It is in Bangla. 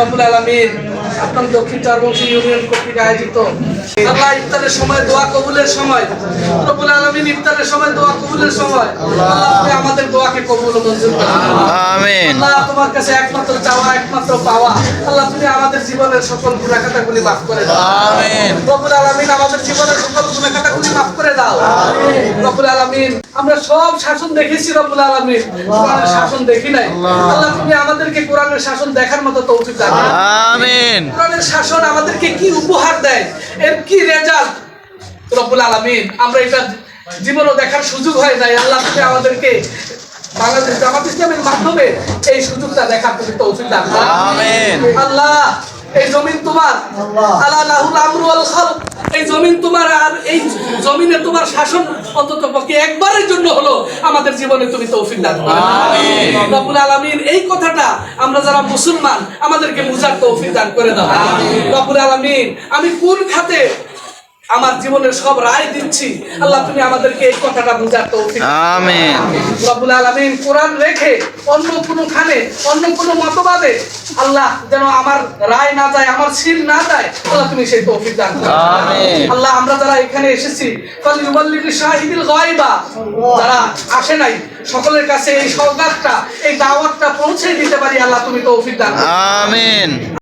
রব্বুল আলামিন আপনার দক্ষিণ চারবংশী ইউনিয়ন কর্তৃক আয়োজিত আল্লাহ ইফতারের সময় দোয়া কবুলের সময়। রব্বুল আলামিন ইফতারের সময় দোয়া কবুলের সময়। আল্লাহ আমাদের দোয়াকে কবুল মঞ্জুর আমিন। আল্লাহ তোমার কাছে একমাত্র চাওয়া একমাত্র পাওয়া। আল্লাহ তুমি আমাদের জীবনের সকল গুণাখাতাগুলি মাফ করে দাও। আমিন। রব্বুল আলামিন আমাদের জীবনের সকল গুণাখাতাগুলি মাফ করে দাও। আলামিন আমরা সব শাসন দেখেছি রবুল আলামিন। শাসন দেখি নাই। আল্লাহ তুমি আমাদেরকে কোরআনের শাসন দেখার মতো তৌফিক দান আমিন। কোরআনের শাসন আমাদেরকে কি উপহার দেয়? এর কি রেজাল্ট? রব্বুল আলামিন আমরা এটা জীবনও দেখার সুযোগ হয় নাই। আল্লাহ তুমি আমাদেরকে বাংলাদেশ জামাত ইসলামের মাধ্যমে এই সুযোগটা দেখার তুমি তৌফিক দান। আমিন। আল্লাহ এই জমিন তোমার। আল্লাহ লাহুল আমরু এই জমিন তোমার আর এই জমিনে তোমার শাসন অন্তত পক্ষে একবারের জন্য হলো আমাদের জীবনে তুমি তৌফিক দান করো। রব্বুল আলামিন এই কথাটা আমরা যারা মুসলমান আমাদেরকে বুঝার তৌফিক দান করে দাও। রব্বুল আলামিন আমি কোন খাতে আমার জীবনের সব রায় দিচ্ছি। আল্লাহ তুমি আমাদেরকে এই কথাটা বুঝার তৌফিক আমিন। রব্বুল আলামিন কোরআন রেখে অন্য কোনো খানে অন্য কোনো মতবাদে আল্লাহ যেন আমার রায় না যায় আমার সিল না যায় আল্লাহ তুমি সেই তৌফিক দান করো। আমিন। আল্লাহ আমরা যারা এখানে এসেছি ফালিউবাল্লিগি শাহিদিল গায়বা যারা আসে নাই সকলের কাছে এই সওগাতটা এই দাওয়াতটা পৌঁছে দিতে পারি আল্লাহ তুমি তৌফিক দান। আমিন।